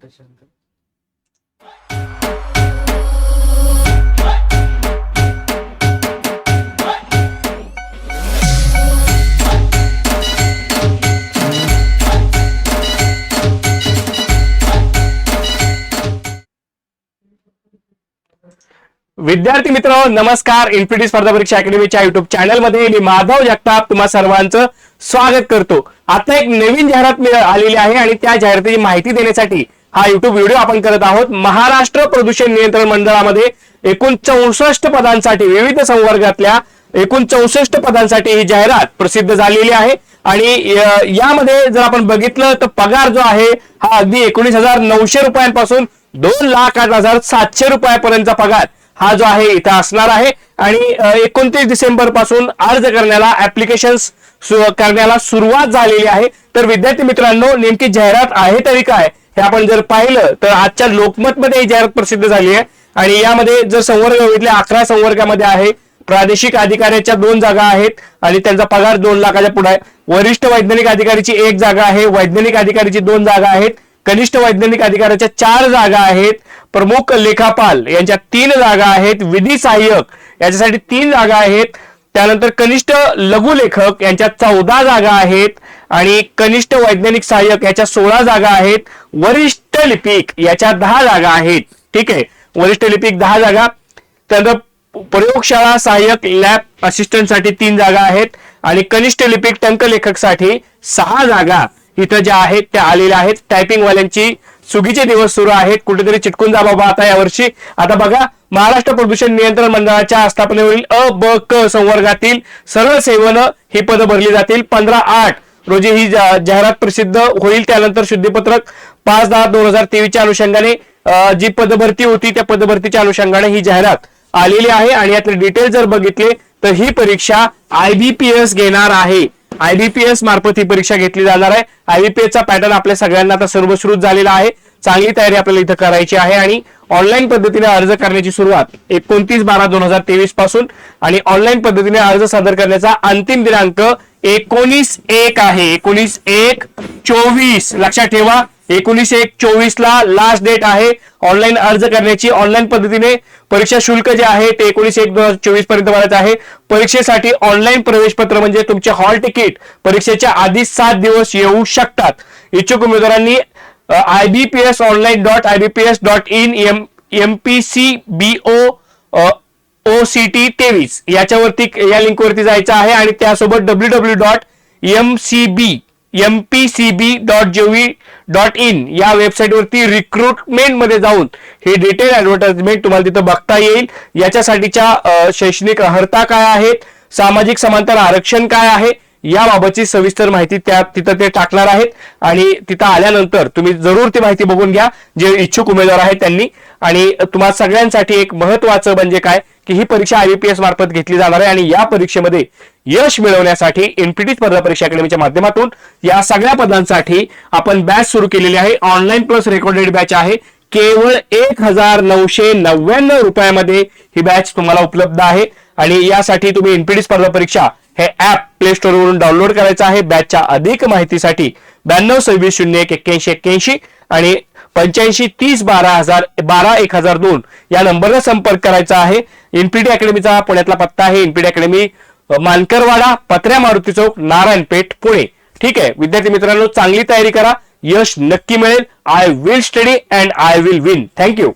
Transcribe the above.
त्याच्यानंतर विद्यार्थी मित्र नमस्कार. इन्फिटी स्पर्धा परीक्षा अकॅडमीच्या युट्यूब चॅनलमध्ये मी माधव जगताप तुम्हा सर्वांचं स्वागत करतो. आता एक नवीन जाहिरात मिळ- आलेली आहे आणि त्या जाहिरातीची माहिती देण्यासाठी हा युट्यूब व्हिडिओ आपण करत आहोत. महाराष्ट्र प्रदूषण नियंत्रण मंडळामध्ये एकूण चौसष्ट पदांसाठी विविध संवर्गातल्या एकूण चौसष्ट पदांसाठी ही जाहिरात प्रसिद्ध झालेली आहे. आणि यामध्ये जर आपण बघितलं तर पगार जो आहे हा अगदी एकोणीस हजार नऊशे रुपयांपासून दोन लाख आठ हजार सातशे रुपयापर्यंतचा पगार हा जो आहे इथं असणार आहे. आणि एकोणतीस डिसेंबरपासून अर्ज करण्याला ऍप्लिकेशन करण्याला सुरुवात झालेली आहे. तर विद्यार्थी मित्रांनो नेमकी जाहिरात आहे तरी काय? हे आपण जर पाहिलं तर आजच्या लोकमतमध्ये ही जाहिरात प्रसिद्ध झाली आहे. आणि यामध्ये जर संवर्ग बघितले अकरा संवर्गामध्ये आहे. प्रादेशिक अधिकाऱ्याच्या दोन जागा आहेत आणि त्यांचा पगार दोन लाखाच्या पुढे आहे. वरिष्ठ वैज्ञानिक अधिकारीची एक जागा आहे. वैज्ञानिक अधिकारीची दोन जागा आहेत. कनिष्ठ वैज्ञानिक अधिकाऱ्याच्या चार जागा आहेत. प्रमुख लेखापाल यांच्या तीन जागा आहेत. विधी सहाय्यक याच्यासाठी तीन जागा आहेत. त्यानंतर कनिष्ठ लघुलेखक यांच्या चौदा जागा आहेत आणि कनिष्ठ वैज्ञानिक सहाय्यक याच्या सोळा जागा आहेत. वरिष्ठ लिपिक याच्या दहा जागा आहेत. ठीक आहे? वरिष्ठ लिपिक दहा जागा. त्यानंतर प्रयोगशाळा सहाय्यक लॅब असिस्टंटसाठी तीन जागा आहेत आणि कनिष्ठ लिपिक टंकलेखकसाठी सहा जागा इथं ज्या आहेत त्या आलेल्या आहेत. टायपिंग वाल्यांची सुगीचे दिवस सुरू आहेत. कुठेतरी चिटकून जा बाबा आता यावर्षी. आता बघा महाराष्ट्र प्रदूषण नियंत्रण मंडळाच्या स्थापनेवरील अ ब क संवर्गातील सरळ सेवेनं ही पदं भरली जातील. पंधरा आठ रोजी ही जाहिरात प्रसिद्ध होईल. त्यानंतर शुद्धीपत्रक पाच दहा दोन हजार तेवीसच्या अनुषंगाने जी पदभरती होती त्या पदभरतीच्या अनुषंगाने ही जाहिरात आलेली आहे. आणि यातले डिटेल जर बघितले तर ही परीक्षा आयबीपीएस घेणार आहे. आयबीपीएस मार्फत ही परीक्षा घेतली जाणार आहे. आयबीपीएसचा पॅटर्न आपल्या सगळ्यांना आता सर्वश्रुत झालेला आहे. चांगली तयारी आपल्याला इथं करायची आहे आणि ऑनलाईन पद्धतीने अर्ज करण्याची सुरुवात एकोणतीस बारा दोन हजार तेवीसपासून आणि ऑनलाईन पद्धतीने अर्ज सादर करण्याचा अंतिम दिनांक एकोणीस एक आहे. एकोणीस एक चोवीस. लक्षात ठेवा. एकोणीसशे एक चोवीस ला लास्ट डेट आहे. ऑनलाईन अर्ज करण्याची ऑनलाईन पद्धतीने परीक्षा शुल्क जे आहे ते एकोणीसशे एक दोन हजार चोवीसपर्यंत भरायचं आहे. परीक्षेसाठी ऑनलाईन प्रवेश पत्र म्हणजे तुमचे हॉल तिकीट परीक्षेच्या आधी सात दिवस येऊ शकतात. इच्छुक उमेदवारांनी I B P S online dot I B P S dot in M M P C B O O C T तेवीस. याच्यावरती या लिंकवरती जायचं आहे आणि त्यासोबत W W dot M C B M P C B dot gov dot in या वेबसाईटवरती रिक्रुटमेंटमध्ये जाऊन हे डिटेल ऍडव्हर्टाइजमेंट तुम्हाला तिथं बघता येईल. याच्यासाठीच्या शैक्षणिक अर्हता काय आहेत? सामाजिक समांतर आरक्षण काय आहे? याबाबतची सविस्तर माहिती त्या तिथं ते टाकणार आहेत. आणि तिथं आल्यानंतर तुम्ही जरूर ती माहिती बघून घ्या जे इच्छुक उमेदवार आहेत त्यांनी. आणि तुम्हाला सगळ्यांसाठी एक महत्वाचं म्हणजे काय की ही परीक्षा आयबीपीएस मार्फत घेतली जाणार आहे. आणि या परीक्षेमध्ये यश मिळवण्यासाठी एनपीटी स्पर्धा परीक्षा अकॅडमीच्या माध्यमातून या सगळ्या पदांसाठी आपण बॅच सुरू केलेली आहे. ऑनलाईन प्लस रेकॉर्डेड बॅच आहे. केवळ एक हजार नऊशे नव्याण्णव रुपयामध्ये ही बॅच तुम्हाला उपलब्ध आहे. आणि यासाठी तुम्ही एनपीटी स्पर्धा परीक्षा हे ऍप प्ले स्टोरवरून डाउनलोड करायचं आहे. बॅचच्या अधिक माहितीसाठी ब्याण्णव सव्वीस शून्य एक एक्क्याऐंशी एक्क्याऐंशी आणि पंच्याऐंशी तीस बारा हजार बारा एक हजार दोन या नंबरला संपर्क करायचा आहे. एनपीटी अकॅडमीचा पुण्यातला पत्ता आहे. NPT academy Mankarwada Patrya Maruti Chowk Narayanpeth Pune. ठीक आहे? विद्यार्थी मित्रांनो चांगली तयारी करा. यश नक्की मिळेल. I will study and I will win thank you